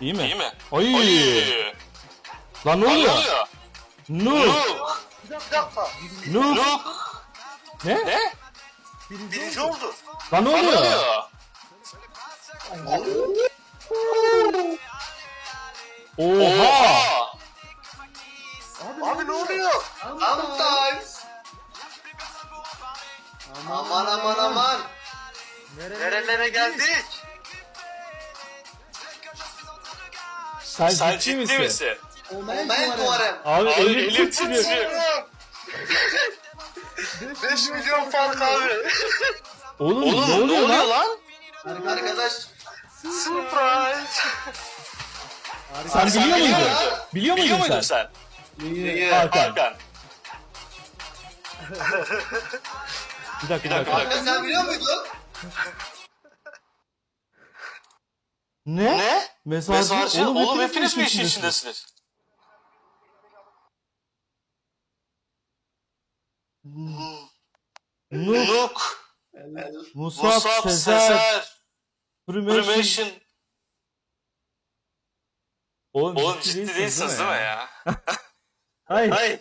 İyi mi? İyi mi? Ay. Lan ne Lan ne oluyor? Nuk. Nuk. Bir dakika. Nuk. Ne? Ne? Birinci oldu. Lan ne oluyor? Oha. Abi ne oluyor? Sometimes. Aman aman aman. Nerelere geldik? Sen, Sen ciddi, ciddi misin? misin? Ben duvarım. Abi, Abi elim elim titriyor. titriyor. 5 milyon fark abi. Oğlum, Oğlum ne oluyor, lan? lan? Arkadaş. Surprise. Sen biliyor biliyor muydun? muydun? Biliyor Biliyor muydun sen? sen? İyi. Hakan. Hakan. Bir dakika, bir dakika, dakika. Hakan sen biliyor muydun? Ne? Ne? Mesajcı. Mesajcı. Oğlum, hepiniz mi işin içindesiniz? Nuk. Musab, Musab, Sezer. Primation. Oğlum, Oğlum ciddi değilsiniz değil mi ya? Hayır. Hayır.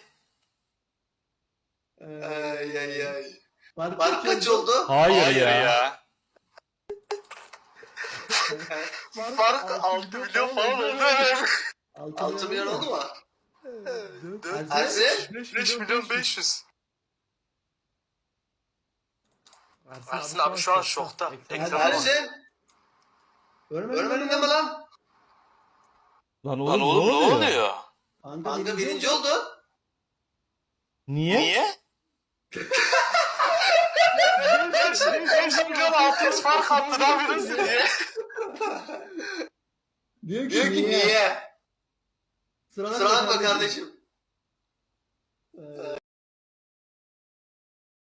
Ay ay ay. Fark kaç oldu? Hayır, Hayır ya. ya. Fark 6 milyon falan oldu. 6 milyon oldu mu? Ersin? 5 milyon 500. Ersin abi şu an şokta. Ersin? Ölmedin mi lan? Lan oğlum, Lan oğlum ne oluyor? Kanka birinci oldu. Niye? Niye? 5 milyon 600 fark attı lan birisi diye. diyor ki, diyor ki niye? niye? Sıradan, Sıradan kardeşim. kardeşim. Ee...